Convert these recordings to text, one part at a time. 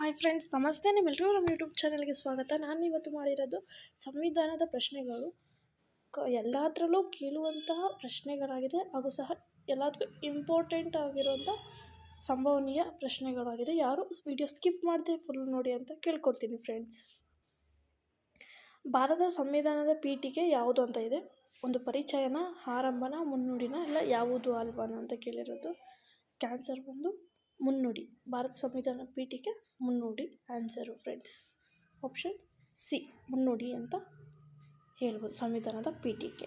Hi friends, ನಮಸ್ತೆ. ನಿಮ್ಮೆಲ್ಲರೂ ನಮ್ಮ YouTube ಚಾನಲ್ಗೆ ಸ್ವಾಗತ. ನಾನು ಇವತ್ತು ಮಾಡಿರೋದು ಸಂವಿಧಾನದ ಪ್ರಶ್ನೆಗಳು. ಕ ಎಲ್ಲದರಲ್ಲೂ ಕೇಳುವಂತಹ ಪ್ರಶ್ನೆಗಳಾಗಿದೆ ಹಾಗೂ ಸಹ ಎಲ್ಲದಕ್ಕೂ ಇಂಪಾರ್ಟೆಂಟ್ ಆಗಿರುವಂಥ ಸಂಭವನೀಯ ಪ್ರಶ್ನೆಗಳಾಗಿದೆ. ಯಾರು ವಿಡಿಯೋ ಸ್ಕಿಪ್ ಮಾಡದೆ ಫುಲ್ ನೋಡಿ ಅಂತ ಕೇಳ್ಕೊಡ್ತೀನಿ ಫ್ರೆಂಡ್ಸ್ ಭಾರತ ಸಂವಿಧಾನದ ಪೀಠಿಗೆ ಯಾವುದು ಅಂತ ಇದೆ? ಒಂದು ಪರಿಚಯನ, ಆರಂಭನ, ಮುನ್ನುಡಿನ, ಇಲ್ಲ ಯಾವುದು, ಅಲ್ವಾನ ಅಂತ ಕೇಳಿರೋದು. ಕ್ಯಾನ್ಸರ್ ಬಂದು ಮುನ್ನುಡಿ, ಭಾರತ ಸಂವಿಧಾನ ಪೀಠಿಕೆ ಮುನ್ನುಡಿ ಆನ್ಸರು ಫ್ರೆಂಡ್ಸ್ ಆಪ್ಷನ್ ಸಿ ಮುನ್ನುಡಿ ಅಂತ ಹೇಳ್ಬೋದು ಸಂವಿಧಾನದ ಪೀಠಿಕೆ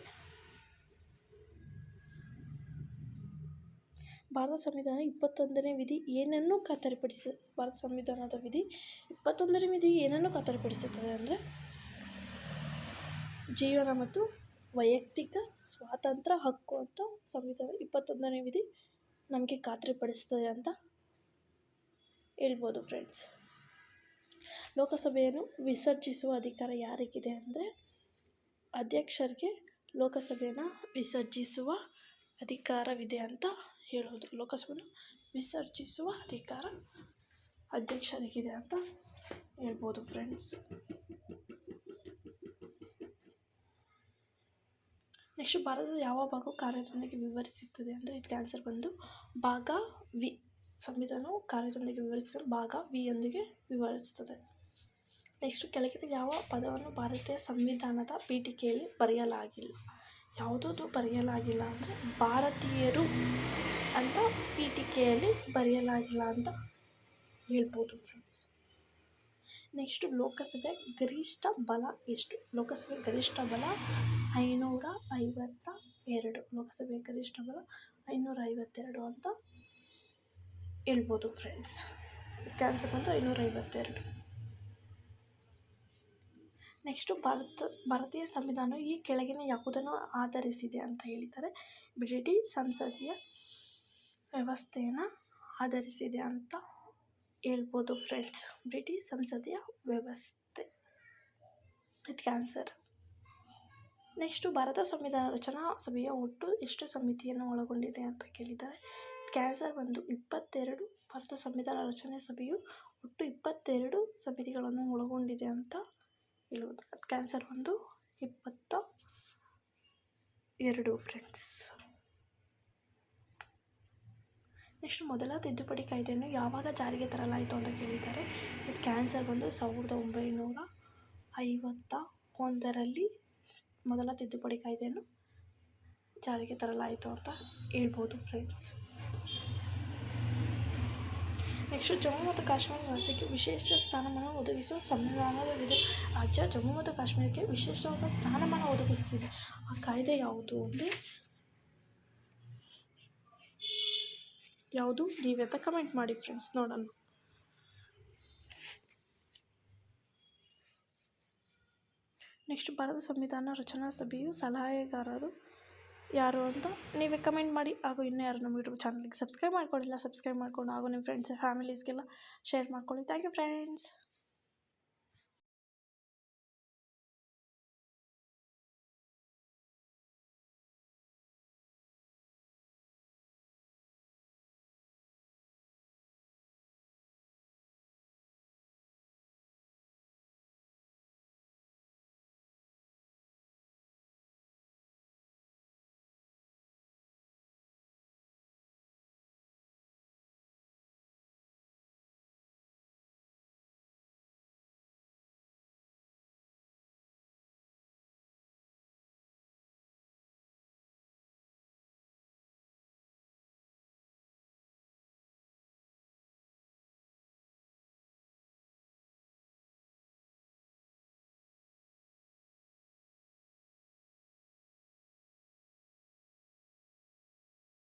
ಭಾರತ ಸಂವಿಧಾನ ಇಪ್ಪತ್ತೊಂದನೇ ವಿಧಿ ಏನನ್ನು ಖಾತರಿಪಡಿಸ, ಭಾರತ ಸಂವಿಧಾನದ ವಿಧಿ ಇಪ್ಪತ್ತೊಂದನೇ ವಿಧಿ ಏನನ್ನು ಖಾತರಿಪಡಿಸುತ್ತದೆ ಅಂದರೆ, ಜೀವನ ಮತ್ತು ವೈಯಕ್ತಿಕ ಸ್ವಾತಂತ್ರ್ಯ ಹಕ್ಕು ಅಂತ ಸಂವಿಧಾನ ಇಪ್ಪತ್ತೊಂದನೇ ವಿಧಿ ನಮಗೆ ಖಾತ್ರಿಪಡಿಸ್ತದೆ ಅಂತ ಹೇಳ್ಬೋದು ಫ್ರೆಂಡ್ಸ್ ಲೋಕಸಭೆಯನ್ನು ವಿಸರ್ಜಿಸುವ ಅಧಿಕಾರ ಯಾರಿಗಿದೆ ಅಂದರೆ ಅಧ್ಯಕ್ಷರಿಗೆ ಲೋಕಸಭೆಯನ್ನು ವಿಸರ್ಜಿಸುವ ಅಧಿಕಾರವಿದೆ ಅಂತ ಹೇಳೋದು. ಲೋಕಸಭೆಯನ್ನು ವಿಸರ್ಜಿಸುವ ಅಧಿಕಾರ ಅಧ್ಯಕ್ಷರಿಗಿದೆ ಅಂತ ಹೇಳ್ಬೋದು ಫ್ರೆಂಡ್ಸ್ ನೆಕ್ಸ್ಟ್ ಭಾರತದ ಯಾವ ಭಾಗವು ಕಾರ್ಯದೊಂದಿಗೆ ವಿವರಿಸುತ್ತದೆ ಅಂದರೆ ಇದಕ್ಕೆ ಆನ್ಸರ್ ಬಂದು ಭಾಗ ವಿ ಸಂವಿಧಾನವು ಕಾರ್ಯದೊಂದಿಗೆ ವಿವರಿಸಿದ ಭಾಗ ವಿಯೊಂದಿಗೆ ವಿವರಿಸುತ್ತದೆ. ನೆಕ್ಸ್ಟ್ ಕೆಳಗಿನ ಯಾವ ಪದವನ್ನು ಭಾರತೀಯ ಸಂವಿಧಾನದ ಪೀಠಿಕೆಯಲ್ಲಿ ಬರೆಯಲಾಗಿಲ್ಲ. ಯಾವುದೂ ಬರೆಯಲಾಗಿಲ್ಲ ಅಂದರೆ ಭಾರತೀಯರು ಅಂತ ಪೀಠಿಕೆಯಲ್ಲಿ ಬರೆಯಲಾಗಿಲ್ಲ ಅಂತ ಹೇಳ್ಬೋದು ಫ್ರೆಂಡ್ಸ್ ನೆಕ್ಸ್ಟು ಲೋಕಸಭೆ ಗರಿಷ್ಠ ಬಲ ಎಷ್ಟು? ಲೋಕಸಭೆ ಗರಿಷ್ಠ ಬಲ ಐನೂರ ಐವತ್ತ ಎರಡು. ಲೋಕಸಭೆ ಗರಿಷ್ಠ ಬಲ ಐನೂರ ಐವತ್ತೆರಡು ಅಂತ ಹೇಳ್ಬೋದು ಫ್ರೆಂಡ್ಸ್ ಕ್ಯಾನ್ಸರ್ ಬಂದು ಐನೂರ ಐವತ್ತೆರಡು ನೆಕ್ಸ್ಟು ಭಾರತ ಭಾರತೀಯ ಸಂವಿಧಾನವು ಈ ಕೆಳಗಿನ ಯಾವುದನ್ನು ಆಧರಿಸಿದೆ ಅಂತ ಹೇಳಿದ್ದಾರೆ ಬ್ರಿಟಿಷ್ ಸಂಸದೀಯ ವ್ಯವಸ್ಥೆಯನ್ನು ಆಧರಿಸಿದೆ ಅಂತ ಹೇಳ್ಬೋದು ಫ್ರೆಂಡ್ಸ್ ಬ್ರಿಟಿಷ್ ಸಂಸದೀಯ ವ್ಯವಸ್ಥೆ ಇದಕ್ಕೆ ಆನ್ಸರ್ ನೆಕ್ಸ್ಟು ಭಾರತ ಸಂವಿಧಾನ ರಚನಾ ಸಭೆಯ ಒಟ್ಟು ಎಷ್ಟು ಸಮಿತಿಯನ್ನು ಒಳಗೊಂಡಿದೆ ಅಂತ ಕೇಳಿದ್ದಾರೆ ಕ್ಯಾನ್ಸರ್ ಒಂದು ಇಪ್ಪತ್ತೆರಡು ಭಾರತ ಸಂವಿಧಾನ ರಚನೆ ಸಭೆಯು ಒಟ್ಟು ಇಪ್ಪತ್ತೆರಡು ಸಮಿತಿಗಳನ್ನು ಒಳಗೊಂಡಿದೆ ಅಂತ ಹೇಳುವುದು. ಕ್ಯಾನ್ಸರ್ ಒಂದು ಇಪ್ಪತ್ತ ಎರಡು ಫ್ರೆಂಡ್ಸ್ ನೆಕ್ಸ್ಟ್ ಮೊದಲ ತಿದ್ದುಪಡಿ ಕಾಯ್ದೆಯನ್ನು ಯಾವಾಗ ಜಾರಿಗೆ ತರಲಾಯಿತು ಅಂತ ಕೇಳಿದ್ದಾರೆ ಇದು ಕ್ಯಾನ್ಸರ್ ಬಂದು ಸಾವಿರದ ಒಂಬೈನೂರ ಐವತ್ತ ಒಂದರಲ್ಲಿ ಮೊದಲ ತಿದ್ದುಪಡಿ ಕಾಯ್ದೆಯನ್ನು ಜಾರಿಗೆ ತರಲಾಯಿತು ಅಂತ ಹೇಳ್ಬೋದು ಫ್ರೆಂಡ್ಸ್ ನೆಕ್ಸ್ಟ್ ಜಮ್ಮು ಮತ್ತು ಕಾಶ್ಮೀರ ರಾಜ್ಯಕ್ಕೆ ವಿಶೇಷ ಸ್ಥಾನಮಾನ ಒದಗಿಸುವ ಸಂವಿಧಾನದ ವಿಧ ರಾಜ್ಯ ಜಮ್ಮು ಮತ್ತು ಕಾಶ್ಮೀರಕ್ಕೆ ವಿಶೇಷವಾದ ಸ್ಥಾನಮಾನ ಒದಗಿಸ್ತಿದೆ ಆ ಕಾಯ್ದೆ ಯಾವುದು ಅಂದರೆ ಯಾವುದು? ನೀವಂತ ಕಮೆಂಟ್ ಮಾಡಿ ಫ್ರೆಂಡ್ಸ್ ನೋಡೋಣ. ನೆಕ್ಸ್ಟ್ ಭಾರತ ಸಂವಿಧಾನ ರಚನಾ ಸಭೆಯು ಸಲಹೆಗಾರರು ಯಾರು ಅಂತ ನೀವೇ ಕಮೆಂಟ್ ಮಾಡಿ. ಹಾಗೂ ಇನ್ನೂ ಯಾರು ನಮ್ಮ ಯೂಟ್ಯೂಬ್ ಚಾನಲ್ಗೆ ಸಬ್ಸ್ಕ್ರೈಬ್ ಮಾಡ್ಕೊಂಡಿಲ್ಲ, ಸಬ್ಸ್ಕ್ರೈಬ್ ಮಾಡ್ಕೊಂಡು ಹಾಗೂ ನಿಮ್ಮ ಫ್ರೆಂಡ್ಸ್ ಫ್ಯಾಮಿಲೀಸ್ಗೆಲ್ಲ ಶೇರ್ ಮಾಡ್ಕೊಳ್ಳಿ. Thank you friends